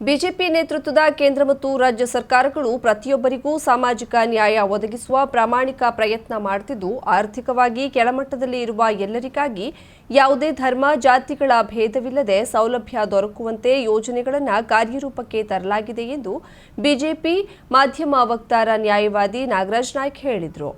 BJP ನೇತೃತ್ವದ ಕೇಂದ್ರ ಮತ್ತು ರಾಜ್ಯ ಸರ್ಕಾರಗಳು ಪ್ರತಿಯೊಬ್ಬರಿಗೂ ಸಾಮಾಜಿಕ ನ್ಯಾಯ ಒದಗಿಸುವ ಪ್ರಾಮಾಣಿಕ ಪ್ರಯತ್ನ ಮಾಡುತ್ತಿದ್ದು ಆರ್ಥಿಕವಾಗಿ ಕೆಳಮಟ್ಟದಲ್ಲಿ ಇರುವ ಎಲ್ಲರಿಗಾಗಿ ಯಾವುದೇ ಧರ್ಮ, ಜಾತಿಗಳ ಭೇದವಿಲ್ಲದೆ ಸೌಲಭ್ಯ ದೊರಕುವಂತೆ ಯೋಜನೆಗಳನ್ನು ಕಾರ್ಯರೂಪಕ್ಕೆ ತರಲಾಗಿದೆ ಎಂದು ಬಿಜೆಪಿ ಮಾಧ್ಯಮ ವಕ್ತಾರ ನ್ಯಾಯವಾದಿ ನಾಗರಾಜ್ ನಾಯ್ಕ್ ಹೇಳಿದರು.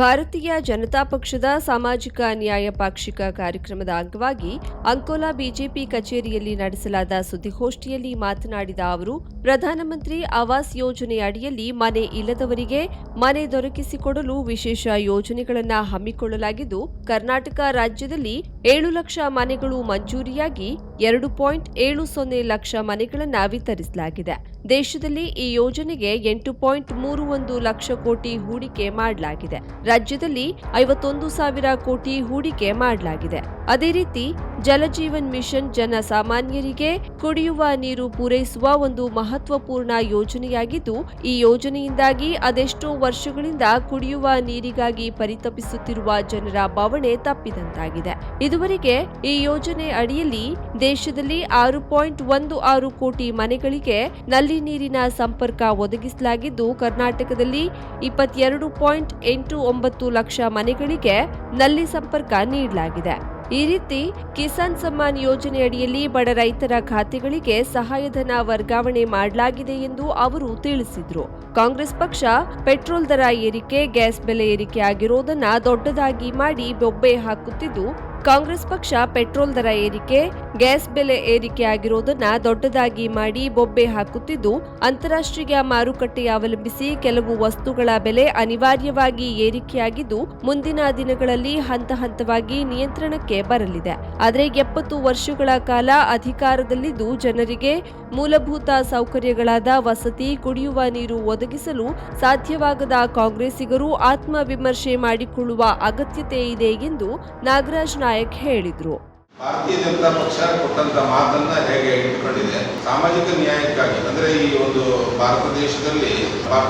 ಭಾರತೀಯ ಜನತಾ ಪಕ್ಷದ ಸಾಮಾಜಿಕ ನ್ಯಾಯ ಪಾಕ್ಷಿಕ ಕಾರ್ಯಕ್ರಮದ ಅಂಗವಾಗಿ ಅಂಕೋಲಾ ಬಿಜೆಪಿ ಕಚೇರಿಯಲ್ಲಿ ನಡೆಸಲಾದ ಸುದ್ದಿಗೋಷ್ಠಿಯಲ್ಲಿ ಮಾತನಾಡಿದ ಅವರು, ಪ್ರಧಾನಮಂತ್ರಿ ಆವಾಸ್ ಯೋಜನೆ ಅಡಿಯಲ್ಲಿ ಮನೆ ಇಲ್ಲದವರಿಗೆ ಮನೆ ದೊರಕಿಸಿಕೊಡಲು ವಿಶೇಷ ಯೋಜನೆಗಳನ್ನು ಹಮ್ಮಿಕೊಳ್ಳಲಾಗಿದ್ದು, ಕರ್ನಾಟಕ ರಾಜ್ಯದಲ್ಲಿ ಏಳು ಲಕ್ಷ ಮನೆಗಳು ಮಂಜೂರಿಯಾಗಿ ಎರಡು ಪಾಯಿಂಟ್ ಏಳು ಸೊನ್ನೆ ಲಕ್ಷ ಮನೆಗಳನ್ನು ವಿತರಿಸಲಾಗಿದೆ. ದೇಶದಲ್ಲಿ ಈ ಯೋಜನೆಗೆ ಎಂಟು ಪಾಯಿಂಟ್ ಮೂರು ಒಂದು ಲಕ್ಷ ಕೋಟಿ ಹೂಡಿಕೆ ಮಾಡಲಾಗಿದೆ. ರಾಜ್ಯದಲ್ಲಿ ಐವತ್ತೊಂದು ಸಾವಿರ ಕೋಟಿ ಹೂಡಿಕೆ ಮಾಡಲಾಗಿದೆ. ಅದೇ ರೀತಿ, ಜಲಜೀವನ್ ಮಿಷನ್ ಜನ ಸಾಮಾನ್ಯರಿಗೆ ಕುಡಿಯುವ ನೀರು ಪೂರೈಸುವ ಒಂದು ಮಹತ್ವಪೂರ್ಣ ಯೋಜನೆಯಾಗಿದ್ದು, ಈ ಯೋಜನೆಯಿಂದಾಗಿ ಅದೆಷ್ಟೋ ವರ್ಷಗಳಿಂದ ಕುಡಿಯುವ ನೀರಿಗಾಗಿ ಪರಿತಪಿಸುತ್ತಿರುವ ಜನರ ಬವಣೆ ತಪ್ಪಿದಂತಾಗಿದೆ. ಇದುವರೆಗೆ ಈ ಯೋಜನೆ ಅಡಿಯಲ್ಲಿ ದೇಶದಲ್ಲಿ ಆರು ಪಾಯಿಂಟ್ ಒಂದು ಆರು ಕೋಟಿ ಮನೆಗಳಿಗೆ ನಲ್ಲಿ ನೀರಿನ ಸಂಪರ್ಕ ಒದಗಿಸಲಾಗಿದ್ದು, ಕರ್ನಾಟಕದಲ್ಲಿ ಇಪ್ಪತ್ತೆರಡು ಪಾಯಿಂಟ್ ಎಂಟು ಒಂಬತ್ತು ಲಕ್ಷ ಮನೆಗಳಿಗೆ ನಲ್ಲಿ ಸಂಪರ್ಕ ನೀಡಲಾಗಿದೆ. ಈ ರೀತಿ ಕಿಸಾನ್ ಸಮ್ಮಾನ್ ಯೋಜನೆಯಡಿಯಲ್ಲಿ ಬಡ ರೈತರ ಖಾತೆಗಳಿಗೆ ಸಹಾಯಧನ ವರ್ಗಾವಣೆ ಮಾಡಲಾಗಿದೆ ಎಂದು ಅವರು ತಿಳಿಸಿದರು. ಕಾಂಗ್ರೆಸ್ ಪಕ್ಷ ಪೆಟ್ರೋಲ್ ದರ ಏರಿಕೆ, ಗ್ಯಾಸ್ ಬೆಲೆ ಏರಿಕೆ ಆಗಿರೋದನ್ನ ದೊಡ್ಡದಾಗಿ ಮಾಡಿ ಬೊಬ್ಬೆ ಹಾಕುತ್ತಿದ್ದು ಕಾಂಗ್ರೆಸ್ ಪಕ್ಷ ಪೆಟ್ರೋಲ್ ದರ ಏರಿಕೆ, ಗ್ಯಾಸ್ ಬೆಲೆ ಏರಿಕೆ ಆಗಿರೋದನ್ನ ದೊಡ್ಡದಾಗಿ ಮಾಡಿ ಬೊಬ್ಬೆ ಹಾಕುತ್ತಿದ್ದು, ಅಂತಾರಾಷ್ಟ್ರೀಯ ಮಾರುಕಟ್ಟೆ ಅವಲಂಬಿಸಿ ಕೆಲವು ವಸ್ತುಗಳ ಬೆಲೆ ಅನಿವಾರ್ಯವಾಗಿ ಏರಿಕೆಯಾಗಿದ್ದು, ಮುಂದಿನ ದಿನಗಳಲ್ಲಿ ಹಂತ ಹಂತವಾಗಿ ನಿಯಂತ್ರಣಕ್ಕೆ ಬರಲಿದೆ. ಆದರೆ ಎಪ್ಪತ್ತು ವರ್ಷಗಳ ಕಾಲ ಅಧಿಕಾರದಲ್ಲಿದ್ದು ಜನರಿಗೆ ಮೂಲಭೂತ ಸೌಕರ್ಯಗಳಾದ ವಸತಿ, ಕುಡಿಯುವ ನೀರು ಒದಗಿಸಲು ಸಾಧ್ಯವಾಗದ ಕಾಂಗ್ರೆಸ್ಸಿಗರು ಆತ್ಮವಿಮರ್ಶೆ ಮಾಡಿಕೊಳ್ಳುವ ಅಗತ್ಯತೆ ಇದೆ ಎಂದು ನಾಗರಾಜ್ ಹೇಳಿದರು. ಭಾರತೀಯ ಜನತಾ ಪಕ್ಷ ಕೊಟ್ಟಂತ ಮಾತನ್ನ ಹೇಗೆ ಇಟ್ಕೊಂಡಿದೆ? ಸಾಮಾಜಿಕ ನ್ಯಾಯಕ್ಕಾಗಿ, ಅಂದ್ರೆ ಈ ಒಂದು ಭಾರತ ದೇಶದಲ್ಲಿ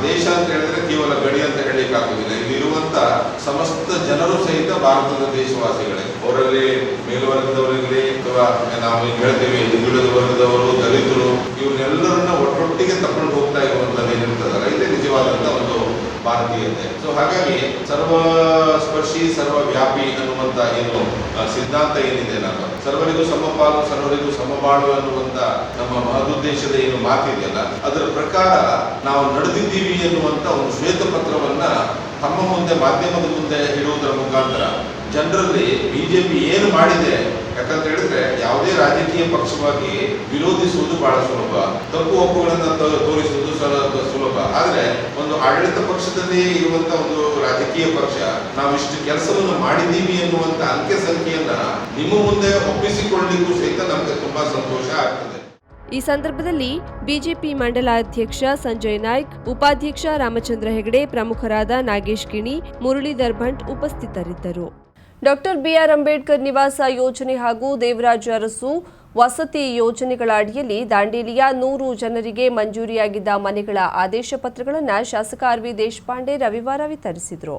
ದೇಶ ಅಂತ ಹೇಳಿದ್ರೆ ಕೇವಲ ಗಡಿ ಅಂತ ಹೇಳಿಕ್ ಆಗುದಿಲ್ಲ ಇಲ್ಲಿರುವಂತ ಸಮಸ್ತ ಜನರು ಸಹಿತ ಭಾರತದ ದೇಶವಾಸಿಗಳೇ. ಅವರಲ್ಲಿ ಮೇಲ್ವರ್ಗದವರಿರಲಿ ಅಥವಾ ನಾವು ಹೇಳ್ತೇವೆ ಹಿಂದುಳಿದ ವರ್ಗದವರು, ದಲಿತರು ಇವನ್ನೆಲ್ಲರನ್ನ ಭಾರತೀಯತೆ ಸೊ ಹಾಗಾಗಿ ಸರ್ವ ಸ್ಪರ್ಶಿ ಸರ್ವ ವ್ಯಾಪಿ ಅನ್ನುವಂತ ಏನು ಸಿದ್ಧಾಂತ ಏನಿದೆ ನಾನು ಸರ್ವರಿಗೂ ಸಮಪಾಲು, ಸರ್ವರಿಗೂ ಸಮಬಾಳು ಅನ್ನುವಂತ ನಮ್ಮ ಮಹದುದ್ದೇಶದ ಏನು ಮಾತಿದೆಯಲ್ಲ, ಅದರ ಪ್ರಕಾರ ನಾವು ನಡೆದಿದ್ದೀವಿ ಎನ್ನುವಂತ ಒಂದು ಶ್ವೇತ ಪತ್ರವನ್ನ ತಮ್ಮ ಮುಂದೆ, ಮಾಧ್ಯಮದ ಮುಂದೆ ಇಡುವುದರ ಮುಖಾಂತರ ಜನರಲ್ಲಿ ಬಿಜೆಪಿ ಏನು ಮಾಡಿದೆ ಯಾಕಂತ ಹೇಳಿದ್ರೆ ಯಾವುದೇ ರಾಜಕೀಯ ಪಕ್ಷವಾಗಿ ವಿರೋಧಿಸುವುದು ಬಹಳ ಸುಲಭ. ತಪ್ಪು ಒಪ್ಪುಗಳನ್ನ ತೋರಿಸುವುದು ಸುಲಭ. ಆದ್ರೆ ಒಂದು ಆಡಳಿತ ಪಕ್ಷದಲ್ಲಿ ಇರುವಂತ ಒಂದು ರಾಜಕೀಯ ಪಕ್ಷ, ನಾವು ಇಷ್ಟು ಕೆಲಸವನ್ನು ಮಾಡಿದ್ದೀವಿ ಎನ್ನುವಂತ ಅಂಕೆ ಸಂಖ್ಯೆಯನ್ನ ನಿಮ್ಮ ಮುಂದೆ ಒಪ್ಪಿಸಿಕೊಳ್ಳಲಿಕ್ಕೂ ಸಹಿತ ನಮಗೆ ತುಂಬಾ ಸಂತೋಷ ಆಗ್ತದೆ. ಈ ಸಂದರ್ಭದಲ್ಲಿ ಬಿಜೆಪಿ ಮಂಡಲಾಧ್ಯಕ್ಷ ಸಂಜಯ್ ನಾಯ್ಕ್, ಉಪಾಧ್ಯಕ್ಷ ರಾಮಚಂದ್ರ ಹೆಗಡೆ, ಪ್ರಮುಖರಾದ ನಾಗೇಶ್ ಗಿಣಿ ಮುರಳೀಧರ್ ಭಟ್ ಉಪಸ್ಥಿತರಿದ್ದರು. ಡಾಕ್ಟರ್ ಬಿಆರ್ ಅಂಬೇಡ್ಕರ್ ನಿವಾಸ ಯೋಜನೆ ಹಾಗೂ ದೇವರಾಜ ಅರಸು ವಸತಿ ಯೋಜನೆಗಳ ಅಡಿಯಲ್ಲಿ ದಾಂಡೇಲಿಯ ನೂರು ಜನರಿಗೆ ಮಂಜೂರಿಯಾಗಿದ್ದ ಮನೆಗಳ ಆದೇಶ ಪತ್ರಗಳನ್ನು ಶಾಸಕ ಆರ್ ವಿ ದೇಶಪಾಂಡೆ ರವಿವಾರ ವಿತರಿಸಿದರು.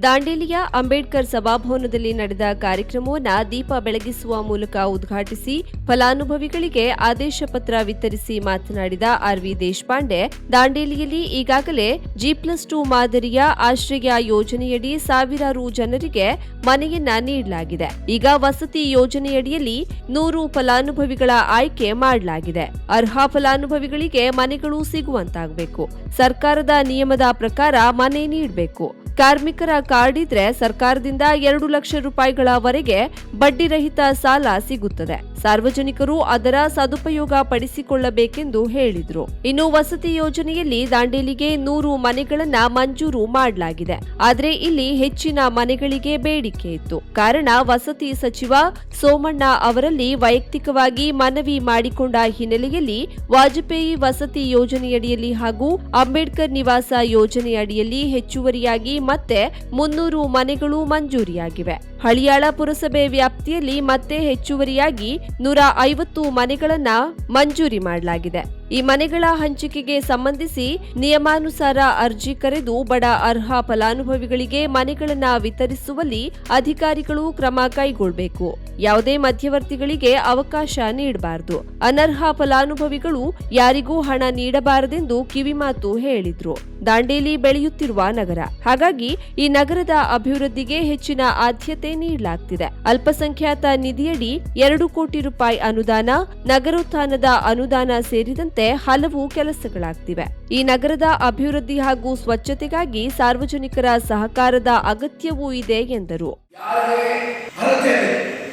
ದಾಂಡೇಲಿಯ ಅಂಬೇಡ್ಕರ್ ಸಭಾಭವನದಲ್ಲಿ ನಡೆದ ಕಾರ್ಯಕ್ರಮವನ್ನು ದೀಪ ಬೆಳಗಿಸುವ ಮೂಲಕ ಉದ್ಘಾಟಿಸಿ ಫಲಾನುಭವಿಗಳಿಗೆ ಆದೇಶ ಪತ್ರ ವಿತರಿಸಿ ಮಾತನಾಡಿದ ಆರ್ ವಿ ದೇಶಪಾಂಡೆ, ದಾಂಡೇಲಿಯಲ್ಲಿ ಈಗಾಗಲೇ ಜಿ ಪ್ಲಸ್ ಟು ಮಾದರಿಯ ಆಶ್ರಯ ಯೋಜನೆಯಡಿ ಸಾವಿರಾರು ಜನರಿಗೆ ಮನೆಯನ್ನ ನೀಡಲಾಗಿದೆ. ಈಗ ವಸತಿ ಯೋಜನೆಯಡಿಯಲ್ಲಿ ನೂರು ಫಲಾನುಭವಿಗಳ ಆಯ್ಕೆ ಮಾಡಲಾಗಿದೆ. ಅರ್ಹ ಫಲಾನುಭವಿಗಳಿಗೆ ಮನೆಗಳು ಸಿಗುವಂತಾಗಬೇಕು. ಸರ್ಕಾರದ ನಿಯಮದ ಪ್ರಕಾರ ಮನೆ ನೀಡಬೇಕು. ಕಾರ್ಮಿಕರ ಕಾರ್ಡ್ ಇದ್ರೆ ಸರ್ಕಾರದಿಂದ ಎರಡು ಲಕ್ಷ ರೂಪಾಯಿಗಳವರೆಗೆ ಬಡ್ಡಿರಹಿತ ಸಾಲ ಸಿಗುತ್ತದೆ. ಸಾರ್ವಜನಿಕರು ಅದರ ಸದುಪಯೋಗ ಪಡಿಸಿಕೊಳ್ಳಬೇಕೆಂದು ಹೇಳಿದ್ರು. ಇನ್ನು ವಸತಿ ಯೋಜನೆಯಲ್ಲಿ ದಾಂಡೇಲಿಗೆ ನೂರು ಮನೆಗಳನ್ನ ಮಂಜೂರು ಮಾಡಲಾಗಿದೆ. ಆದರೆ ಇಲ್ಲಿ ಹೆಚ್ಚಿನ ಮನೆಗಳಿಗೆ ಬೇಡಿಕೆ ಇತ್ತು. ಕಾರಣ ವಸತಿ ಸಚಿವ ಸೋಮಣ್ಣ ಅವರಲ್ಲಿ ವೈಯಕ್ತಿಕವಾಗಿ ಮನವಿ ಮಾಡಿಕೊಂಡ ಹಿನ್ನೆಲೆಯಲ್ಲಿ ವಾಜಪೇಯಿ ವಸತಿ ಯೋಜನೆಯಡಿಯಲ್ಲಿ ಹಾಗೂ ಅಂಬೇಡ್ಕರ್ ನಿವಾಸ ಯೋಜನೆಯಡಿಯಲ್ಲಿ ಹೆಚ್ಚುವರಿಯಾಗಿ ಮತ್ತೆ ಮುನ್ನೂರು ಮನೆಗಳು ಮಂಜೂರಿಯಾಗಿವೆ. ಹಳಿಯಾಳ ಪುರಸಭೆ ವ್ಯಾಪ್ತಿಯಲ್ಲಿ ಮತ್ತೆ ಹೆಚ್ಚುವರಿಯಾಗಿ ನೂರ ಐವತ್ತು ಮನೆಗಳನ್ನ ಮಂಜೂರಿ ಮಾಡಲಾಗಿದೆ. ಈ ಮನೆಗಳ ಹಂಚಿಕೆಗೆ ಸಂಬಂಧಿಸಿ ನಿಯಮಾನುಸಾರ ಅರ್ಜಿ ಕರೆದು ಬಡ ಅರ್ಹ ಫಲಾನುಭವಿಗಳಿಗೆ ಮನೆಗಳನ್ನು ವಿತರಿಸುವಲ್ಲಿ ಅಧಿಕಾರಿಗಳು ಕ್ರಮ ಕೈಗೊಳ್ಳಬೇಕು ಯಾವುದೇ ಮಧ್ಯವರ್ತಿಗಳಿಗೆ ಅವಕಾಶ ನೀಡಬಾರದು. ಅನರ್ಹ ಫಲಾನುಭವಿಗಳು ಯಾರಿಗೂ ಹಣ ನೀಡಬಾರದೆಂದು ಕಿವಿಮಾತು ಹೇಳಿದ್ರು. ದಾಂಡೇಲಿ ಬೆಳೆಯುತ್ತಿರುವ ನಗರ. ಹಾಗಾಗಿ ಈ ನಗರದ ಅಭಿವೃದ್ಧಿಗೆ ಹೆಚ್ಚಿನ ಆದ್ಯತೆ ನೀಡಲಾಗ್ತಿದೆ. ಅಲ್ಪಸಂಖ್ಯಾತ ನಿಧಿಯಡಿ ಎರಡು ಕೋಟಿ ರೂಪಾಯಿ ಅನುದಾನ, ನಗರೋತ್ಥಾನದ ಅನುದಾನ ಸೇರಿದಂತೆ ಹಲವು ಕೆಲಸಗಳಾಗ್ತಿವೆ. ಈ ನಗರದ ಅಭಿವೃದ್ಧಿ ಹಾಗೂ ಸ್ವಚ್ಛತೆಗಾಗಿ ಸಾರ್ವಜನಿಕರ ಸಹಕಾರದ ಅಗತ್ಯವೂ ಇದೆ ಎಂದರು.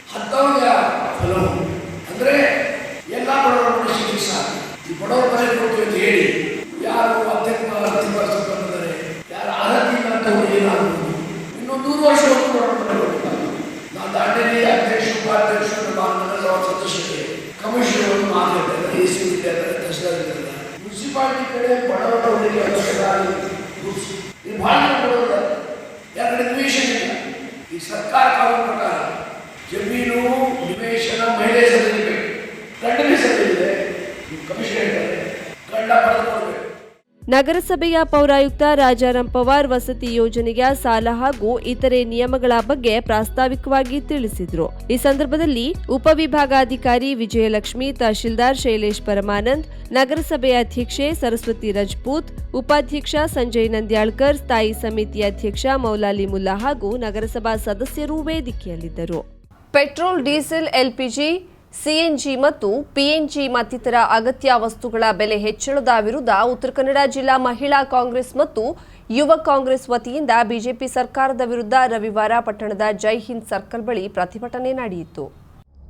ಯಾರಿಗೆ ಅರ್ಹತೆ ಇದೆ ಅಂಥವ್ರಿಗೆ ಹಲವು. ಅಂದರೆ ಎಲ್ಲ ಬಡವರನ್ನು ಶಿಕ್ಷಿಸ ಈ ಬಡವರ ಮನೆ ಕೊಡ್ತೀವಿ ಅಂತ ಹೇಳಿ. ಯಾರು ಅತ್ಯಂತ ಆರ್ಥಿಕ ಸಂಪನ್ನಿದ್ದಾರೆ ಯಾರು ಅರ್ಹತೆ ಇಲ್ಲ ಅಂತವ್ರು ಏನಾಗ್ಬೋದು? ಇನ್ನು ನೂರು ವರ್ಷ ಹೊತ್ತು ಬಡವರ ಮನೆ ಕೊಡ್ತಾರೆ ನಾನು ದಾಂಡೇಲಿ ಅಧ್ಯಕ್ಷ, ಉಪಾಧ್ಯಕ್ಷ ನಗರಸಭಾ ಸದಸ್ಯರಿಗೆ ಕಮಿಷನ್ ಒಂದು ಮಾತಾಡ್ತಾರೆ ಎ ಸಿ ಇದ್ದಾರೆ ತಹಸೀಲ್ದಾರ್ ಇದ್ದಾರೆ. ಮುನ್ಸಿಪಾಲಿಟಿ ಕಡೆ ಬಡವರವರಿಗೆ ಇದು ಭಾಳ ಬಡವರು ಯಾಕಂದ್ರೆ ನಿವೇಶನ ಇಲ್ಲ. ಈ ಸರ್ಕಾರ ಕಾನೂನು ಪ್ರಕಾರ ಜಮೀನು ನಿವೇಶನ ಮಹಿಳೆ ಸಲ್ಲಿಸಬೇಕು ಗಂಡನ ಸಲ್ಲಿಸಿದೆ ಕಮಿಷನ್ ಗಂಡ ನಗರಸಭೆಯ ಪೌರಾಯುಕ್ತ ರಾಜಾರಾಮ್ ಪವಾರ್ ವಸತಿ ಯೋಜನೆಯ ಸಾಲ ಹಾಗೂ ಇತರೆ ನಿಯಮಗಳ ಬಗ್ಗೆ ಪ್ರಾಸ್ತಾವಿಕವಾಗಿ ತಿಳಿಸಿದರು. ಈ ಸಂದರ್ಭದಲ್ಲಿ ಉಪವಿಭಾಗಾಧಿಕಾರಿ ವಿಜಯಲಕ್ಷ್ಮಿ, ತಹಶೀಲ್ದಾರ್ ಶೈಲೇಶ್ ಪರಮಾನಂದ್ ನಗರಸಭೆಯ ಅಧ್ಯಕ್ಷೆ ಸರಸ್ವತಿ ರಜಪೂತ್, ಉಪಾಧ್ಯಕ್ಷ ಸಂಜಯ್ ನಂದ್ಯಾಳ್ಕರ್, ಸ್ಥಾಯಿ ಸಮಿತಿ ಅಧ್ಯಕ್ಷ ಮೌಲಾಲಿ ಮುಲ್ಲಾ ಹಾಗೂ ನಗರಸಭಾ ಸದಸ್ಯರು ವೇದಿಕೆಯಲ್ಲಿದ್ದರು. ಪೆಟ್ರೋಲ್, ಡೀಸೆಲ್, ಎಲ್ಪಿಜಿ ಸಿಎನ್ಜಿ ಮತ್ತು ಪಿಎನ್ಜಿ ಮತ್ತಿತರ ಅಗತ್ಯ ವಸ್ತುಗಳ ಬೆಲೆ ಹೆಚ್ಚಳದ ವಿರುದ್ಧ ಉತ್ತರ ಕನ್ನಡ ಜಿಲ್ಲಾ ಮಹಿಳಾ ಕಾಂಗ್ರೆಸ್ ಮತ್ತು ಯುವ ಕಾಂಗ್ರೆಸ್ ವತಿಯಿಂದ ಬಿಜೆಪಿ ಸರ್ಕಾರದ ವಿರುದ್ಧ ರವಿವಾರ ಪಟ್ಟಣದ ಜೈ ಹಿಂದ್ ಸರ್ಕಲ್ ಬಳಿ ಪ್ರತಿಭಟನೆ ನಡೆಯಿತು.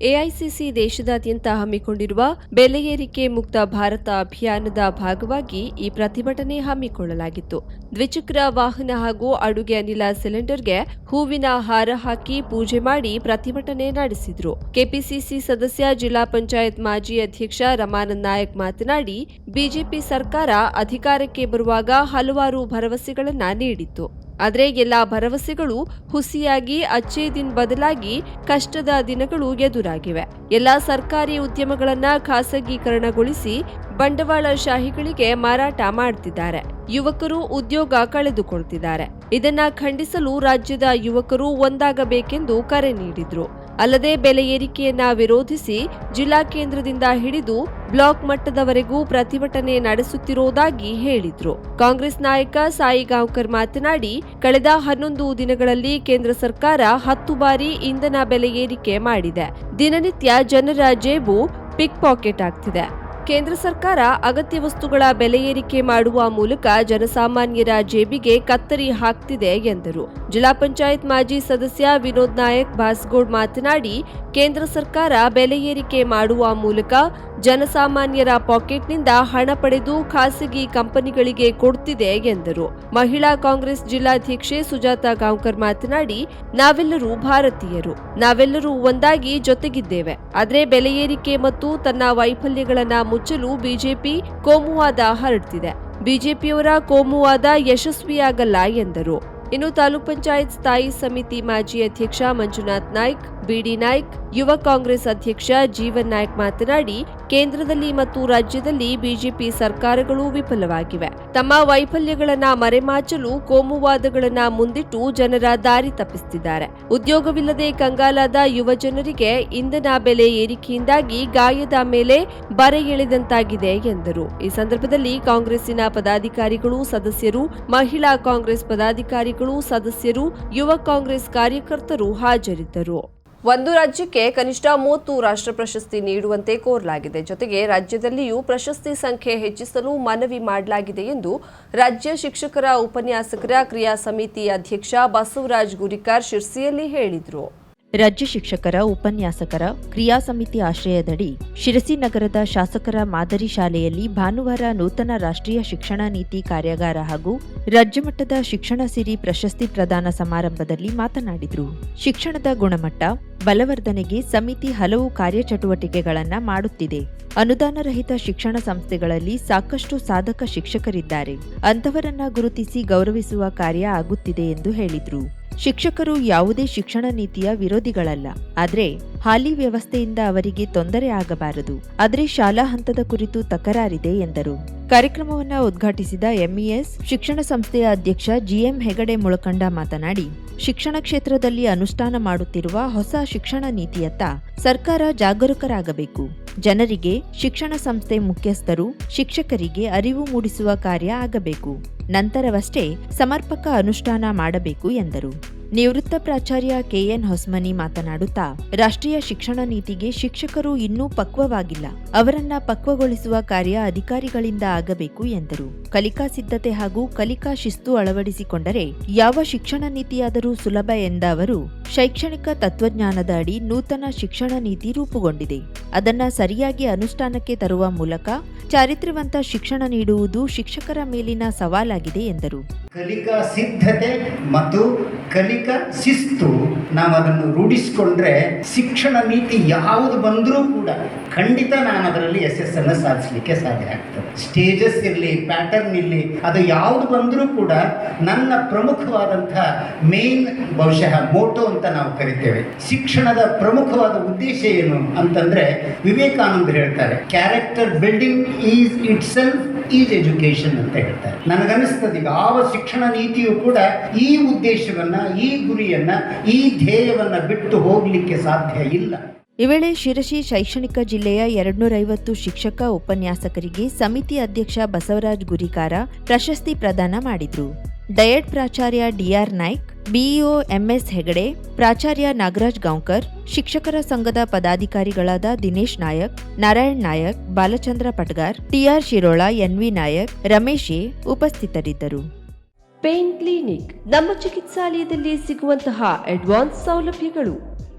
ಎಐಸಿಸಿ ದೇಶದಾದ್ಯಂತ ಹಮ್ಮಿಕೊಂಡಿರುವ ಬೆಲೆ ಏರಿಕೆ ಮುಕ್ತ ಭಾರತ ಅಭಿಯಾನದ ಭಾಗವಾಗಿ ಈ ಪ್ರತಿಭಟನೆ ಹಮ್ಮಿಕೊಳ್ಳಲಾಗಿತ್ತು. ದ್ವಿಚಕ್ರ ವಾಹನ ಹಾಗೂ ಅಡುಗೆ ಅನಿಲ ಸಿಲಿಂಡರ್ಗೆ ಹೂವಿನ ಹಾರ ಹಾಕಿ ಪೂಜೆ ಮಾಡಿ ಪ್ರತಿಭಟನೆ ನಡೆಸಿದ್ರು. ಕೆಪಿಸಿಸಿ ಸದಸ್ಯ ಜಿಲ್ಲಾ ಪಂಚಾಯತ್ ಮಾಜಿ ಅಧ್ಯಕ್ಷ ರಮಾನಂದ್ ನಾಯಕ್ ಮಾತನಾಡಿ, ಬಿಜೆಪಿ ಸರ್ಕಾರ ಅಧಿಕಾರಕ್ಕೆ ಬರುವಾಗ ಹಲವಾರು ಭರವಸೆಗಳನ್ನು ನೀಡಿತ್ತು. ಆದರೆ ಎಲ್ಲ ಭರವಸೆಗಳು ಹುಸಿಯಾಗಿ ಅಚ್ಚೇ ದಿನ್ ಬದಲಾಗಿ ಕಷ್ಟದ ದಿನಗಳು ಎದುರಾಗಿವೆ. ಎಲ್ಲ ಸರ್ಕಾರಿ ಉದ್ಯಮಗಳನ್ನ ಖಾಸಗೀಕರಣಗೊಳಿಸಿ ಬಂಡವಾಳಶಾಹಿಗಳಿಗೆ ಮಾರಾಟ ಮಾಡ್ತಿದ್ದಾರೆ. ಯುವಕರು ಉದ್ಯೋಗ ಕಳೆದುಕೊಳ್ತಿದ್ದಾರೆ. ಇದನ್ನ ಖಂಡಿಸಲು ರಾಜ್ಯದ ಯುವಕರು ಒಂದಾಗಬೇಕೆಂದು ಕರೆ ನೀಡಿದ್ರು. ಅಲ್ಲದೆ ಬೆಲೆ ಏರಿಕೆಯನ್ನ ವಿರೋಧಿಸಿ ಜಿಲ್ಲಾ ಕೇಂದ್ರದಿಂದ ಹಿಡಿದು ಬ್ಲಾಕ್ ಮಟ್ಟದವರೆಗೂ ಪ್ರತಿಭಟನೆ ನಡೆಸುತ್ತಿರುವುದಾಗಿ ಹೇಳಿದ್ರು. ಕಾಂಗ್ರೆಸ್ ನಾಯಕ ಸಾಯಿ ಗಾಂವ್ಕರ್ ಮಾತನಾಡಿ, ಕಳೆದ ಹನ್ನೊಂದು ದಿನಗಳಲ್ಲಿ ಕೇಂದ್ರ ಸರ್ಕಾರ ಹತ್ತು ಬಾರಿ ಇಂಧನ ಬೆಲೆ ಏರಿಕೆ ಮಾಡಿದೆ. ದಿನನಿತ್ಯ ಜನರ ಜೇಬು ಪಿಕ್ ಪಾಕೆಟ್ ಆಗ್ತಿದೆ. ಕೇಂದ್ರ ಸರ್ಕಾರ ಅಗತ್ಯ ವಸ್ತುಗಳ ಬೆಲೆ ಏರಿಕೆ ಮಾಡುವ ಮೂಲಕ ಜನಸಾಮಾನ್ಯರ ಜೇಬಿಗೆ ಕತ್ತರಿ ಹಾಕ್ತಿದೆ ಎಂದರು. ಜಿಲ್ಲಾ ಪಂಚಾಯತ್ ಮಾಜಿ ಸದಸ್ಯ ವಿನೋದ್ ನಾಯಕ್ ಬಾಸ್ಗೋಡ್ ಮಾತನಾಡಿ, ಕೇಂದ್ರ ಸರ್ಕಾರ ಬೆಲೆ ಏರಿಕೆ ಮಾಡುವ ಮೂಲಕ ಜನಸಾಮಾನ್ಯರ ಪಾಕೆಟ್ನಿಂದ ಹಣ ಪಡೆದು ಖಾಸಗಿ ಕಂಪನಿಗಳಿಗೆ ಕೊಡ್ತಿದೆ ಎಂದರು. ಮಹಿಳಾ ಕಾಂಗ್ರೆಸ್ ಜಿಲ್ಲಾಧ್ಯಕ್ಷೆ ಸುಜಾತ ಗಾಂವ್ಕರ್ ಮಾತನಾಡಿ, ನಾವೆಲ್ಲರೂ ಭಾರತೀಯರು. ನಾವೆಲ್ಲರೂ ಒಂದಾಗಿ ಜೊತೆಗಿದ್ದೇವೆ. ಆದರೆ ಬೆಲೆ ಏರಿಕೆ ಮತ್ತು ತನ್ನ ವೈಫಲ್ಯಗಳನ್ನು ಮುಚ್ಚಲು ಬಿಜೆಪಿ ಕೋಮುವಾದ ಹರಡ್ತಿದೆ. ಬಿಜೆಪಿಯವರ ಕೋಮುವಾದ ಯಶಸ್ವಿಯಾಗಲ್ಲ ಎಂದರು. ಇನ್ನು ತಾಲೂಕ್ ಪಂಚಾಯತ್ ಸ್ಥಾಯಿ ಸಮಿತಿ ಮಾಜಿ ಅಧ್ಯಕ್ಷ ಮಂಜುನಾಥ್ ನಾಯ್ಕ್ ಬಿಡಿ ನಾಯ್ಕ್, ಯುವ ಕಾಂಗ್ರೆಸ್ ಅಧ್ಯಕ್ಷ ಜೀವನ್ ನಾಯ್ಕ್ ಮಾತನಾಡಿ, ಕೇಂದ್ರದಲ್ಲಿ ಮತ್ತು ರಾಜ್ಯದಲ್ಲಿ ಬಿಜೆಪಿ ಸರ್ಕಾರಗಳು ವಿಫಲವಾಗಿವೆ. ತಮ್ಮ ವೈಫಲ್ಯಗಳನ್ನ ಮರೆಮಾಚಲು ಕೋಮುವಾದಗಳನ್ನ ಮುಂದಿಟ್ಟು ಜನರ ದಾರಿ ತಪ್ಪಿಸುತ್ತಿದ್ದಾರೆ ಉದ್ಯೋಗವಿಲ್ಲದೆ ಕಂಗಾಲಾದ ಯುವ ಜನರಿಗೆ ಇಂಧನ ಬೆಲೆ ಏರಿಕೆಯಿಂದಾಗಿ ಗಾಯದ ಮೇಲೆ ಬರೆ ಎಳೆದಂತಾಗಿದೆ ಎಂದರು. ಈ ಸಂದರ್ಭದಲ್ಲಿ ಕಾಂಗ್ರೆಸ್ಸಿನ ಪದಾಧಿಕಾರಿಗಳು ಸದಸ್ಯರು, ಮಹಿಳಾ ಕಾಂಗ್ರೆಸ್ ಪದಾಧಿಕಾರಿಗಳು ಸದಸ್ಯರು, ಯುವ ಕಾಂಗ್ರೆಸ್ ಕಾರ್ಯಕರ್ತರು ಹಾಜರಿದ್ದರು. ಒಂದು ರಾಜ್ಯಕ್ಕೆ ಕನಿಷ್ಠ ಮೂವತ್ತು ರಾಷ್ಟ್ರ ಪ್ರಶಸ್ತಿ ನೀಡುವಂತೆ ಕೋರಲಾಗಿದೆ. ಜೊತೆಗೆ ರಾಜ್ಯದಲ್ಲಿಯೂ ಪ್ರಶಸ್ತಿ ಸಂಖ್ಯೆ ಹೆಚ್ಚಿಸಲು ಮನವಿ ಮಾಡಲಾಗಿದೆ ಎಂದು ರಾಜ್ಯ ಶಿಕ್ಷಕರ ಉಪನ್ಯಾಸಕರ ಕ್ರಿಯಾ ಸಮಿತಿ ಅಧ್ಯಕ್ಷ ಬಸವರಾಜ್ ಗುರಿಕಾರ್ ಶಿರ್ಸಿಯಲ್ಲಿ ಹೇಳಿದರು. ರಾಜ್ಯ ಶಿಕ್ಷಕರ, ಉಪನ್ಯಾಸಕರ, ಕ್ರಿಯಾ ಸಮಿತಿ ಆಶ್ರಯದಡಿ ಶಿರಸಿ ನಗರದ ಶಾಸಕರ ಮಾದರಿ ಶಾಲೆಯಲ್ಲಿ ಭಾನುವಾರ ನೂತನ ರಾಷ್ಟ್ರೀಯ ಶಿಕ್ಷಣ ನೀತಿ ಕಾರ್ಯಾಗಾರ ಹಾಗೂ ರಾಜ್ಯಮಟ್ಟದ ಶಿಕ್ಷಣ ಸಿರಿ ಪ್ರಶಸ್ತಿ ಪ್ರದಾನ ಸಮಾರಂಭದಲ್ಲಿ ಮಾತನಾಡಿದರು. ಶಿಕ್ಷಣದ ಗುಣಮಟ್ಟ, ಬಲವರ್ಧನೆಗೆ ಸಮಿತಿ ಹಲವು ಕಾರ್ಯಚಟುವಟಿಕೆಗಳನ್ನು ಮಾಡುತ್ತಿದೆ. ಅನುದಾನರಹಿತ ಶಿಕ್ಷಣ ಸಂಸ್ಥೆಗಳಲ್ಲಿ ಸಾಕಷ್ಟು ಸಾಧಕ ಶಿಕ್ಷಕರಿದ್ದಾರೆ. ಅಂಥವರನ್ನ ಗುರುತಿಸಿ ಗೌರವಿಸುವ ಕಾರ್ಯ ಆಗುತ್ತಿದೆ ಎಂದು ಹೇಳಿದ್ರು. ಶಿಕ್ಷಕರು ಯಾವುದೇ ಶಿಕ್ಷಣ ನೀತಿಯ ವಿರೋಧಿಗಳಲ್ಲ. ಆದರೆ ಹಾಲಿ ವ್ಯವಸ್ಥೆಯಿಂದ ಅವರಿಗೆ ತೊಂದರೆ ಆಗಬಾರದು. ಆದರೆ ಶಾಲಾ ಹಂತದ ಕುರಿತು ತಕರಾರಿದೆ ಎಂದರು. ಕಾರ್ಯಕ್ರಮವನ್ನು ಉದ್ಘಾಟಿಸಿದ ಎಂಇಎಸ್, ಶಿಕ್ಷಣ ಸಂಸ್ಥೆಯ ಅಧ್ಯಕ್ಷ ಜಿಎಂ ಹೆಗಡೆ ಮುಳಕಂಡ ಮಾತನಾಡಿ, ಶಿಕ್ಷಣ ಕ್ಷೇತ್ರದಲ್ಲಿ ಅನುಷ್ಠಾನ ಮಾಡುತ್ತಿರುವ ಹೊಸ ಶಿಕ್ಷಣ ನೀತಿಯತ್ತ ಸರ್ಕಾರ ಜಾಗರೂಕರಾಗಬೇಕು. ಜನರಿಗೆ ಶಿಕ್ಷಣ ಸಂಸ್ಥೆ ಮುಖ್ಯಸ್ಥರು ಶಿಕ್ಷಕರಿಗೆ ಅರಿವು ಮೂಡಿಸುವ ಕಾರ್ಯ ಆಗಬೇಕು. ನಂತರವಷ್ಟೇ ಸಮರ್ಪಕ ಅನುಷ್ಠಾನ ಮಾಡಬೇಕು ಎಂದರು. ನಿವೃತ್ತ ಪ್ರಾಚಾರ್ಯ ಕೆಎನ್ ಹೊಸ್ಮನಿ ಮಾತನಾಡುತ್ತಾ, ರಾಷ್ಟ್ರೀಯ ಶಿಕ್ಷಣ ನೀತಿಗೆ ಶಿಕ್ಷಕರು ಇನ್ನೂ ಪಕ್ವವಾಗಿಲ್ಲ. ಅವರನ್ನ ಪಕ್ವಗೊಳಿಸುವ ಕಾರ್ಯ ಅಧಿಕಾರಿಗಳಿಂದ ಆಗಬೇಕು ಎಂದರು. ಕಲಿಕಾ ಸಿದ್ಧತೆ ಹಾಗೂ ಕಲಿಕಾ ಶಿಸ್ತು ಅಳವಡಿಸಿಕೊಂಡರೆ ಯಾವ ಶಿಕ್ಷಣ ನೀತಿಯಾದರೂ ಸುಲಭ ಎಂದ ಅವರು, ಶೈಕ್ಷಣಿಕ ತತ್ವಜ್ಞಾನದ ಅಡಿ ನೂತನ ಶಿಕ್ಷಣ ನೀತಿ ರೂಪುಗೊಂಡಿದೆ. ಅದನ್ನ ಸರಿಯಾಗಿ ಅನುಷ್ಠಾನಕ್ಕೆ ತರುವ ಮೂಲಕ, ಚಾರಿತ್ರ್ಯವಂತ ಶಿಕ್ಷಣ ನೀಡುವುದು ಶಿಕ್ಷಕರ ಮೇಲಿನ ಸವಾಲಾಗಿದೆ ಎಂದರು. ಕಲಿಕಾ ಸಿದ್ಧತೆ ಮತ್ತು ಕಲಿಕಾ ಶಿಸ್ತು ನಾವು ಅದನ್ನು ರೂಢಿಸಿಕೊಂಡ್ರೆ ಶಿಕ್ಷಣ ನೀತಿ ಯಾವುದು ಬಂದರೂ ಕೂಡ ಖಂಡಿತ ನಾನು ಅದರಲ್ಲಿ ಯಶಸ್ಸನ್ನು ಸಾಧಿಸಲಿಕ್ಕೆ ಸಾಧ್ಯ ಆಗ್ತದೆ. ಸ್ಟೇಜಸ್ ಇರಲಿ ಪ್ಯಾಟರ್ನ್ ಇರಲಿ, ಅದು ಯಾವುದು ಬಂದರೂ ಕೂಡ ನನ್ನ ಪ್ರಮುಖವಾದಂಥ ಮೇನ್ ಬಹುಶಃ ಮೋಟೋ ಅಂತ ನಾವು ಕರಿತೇವೆ. ಶಿಕ್ಷಣದ ಪ್ರಮುಖವಾದ ಉದ್ದೇಶ ಏನು ಅಂತಂದ್ರೆ ವಿವೇಕಾನಂದರು ಹೇಳ್ತಾರೆ character building is itself is education ಅಂತ ಹೇಳ್ತಾರೆ. ನನಗನ್ನಿಸ್ತದೆ ಯಾವ ಶಿಕ್ಷಣ ನೀತಿಯು ಕೂಡ ಈ ಉದ್ದೇಶವನ್ನು, ಈ ಗುರಿಯನ್ನು, ಈ ಧ್ಯೇಯವನ್ನು ಬಿಟ್ಟು ಹೋಗಲಿಕ್ಕೆ ಸಾಧ್ಯ ಇಲ್ಲ. ಈ ವೇಳೆ ಶಿರಸಿ ಶೈಕ್ಷಣಿಕ ಜಿಲ್ಲೆಯ ಎರಡ್ನೂರೈವತ್ತು ಶಿಕ್ಷಕ ಉಪನ್ಯಾಸಕರಿಗೆ ಸಮಿತಿ ಅಧ್ಯಕ್ಷ ಬಸವರಾಜ್ ಗುರಿಕಾರ ಪ್ರಶಸ್ತಿ ಪ್ರದಾನ ಮಾಡಿದರು. ಡಯಟ್ ಪ್ರಾಚಾರ್ಯ DR Naik BEO MS Hegde, ಪ್ರಾಚಾರ್ಯ ನಾಗರಾಜ್ ಗಾಂವ್ಕರ್, ಶಿಕ್ಷಕರ ಸಂಘದ ಪದಾಧಿಕಾರಿಗಳಾದ ದಿನೇಶ್ ನಾಯಕ್, ನಾರಾಯಣ್ ನಾಯಕ್, ಬಾಲಚಂದ್ರ ಪಟ್ಗಾರ್, ಟಿಆರ್ ಶಿರೋಳ, ಎನ್ವಿ ನಾಯಕ್, ರಮೇಶ್ ಉಪಸ್ಥಿತರಿದ್ದರು. ಪೇನ್ ಕ್ಲಿನಿಕ್, ನಮ್ಮ ಚಿಕಿತ್ಸಾಲಯದಲ್ಲಿ ಸಿಗುವಂತಹ ಅಡ್ವಾನ್ಸ್ ಸೌಲಭ್ಯಗಳು.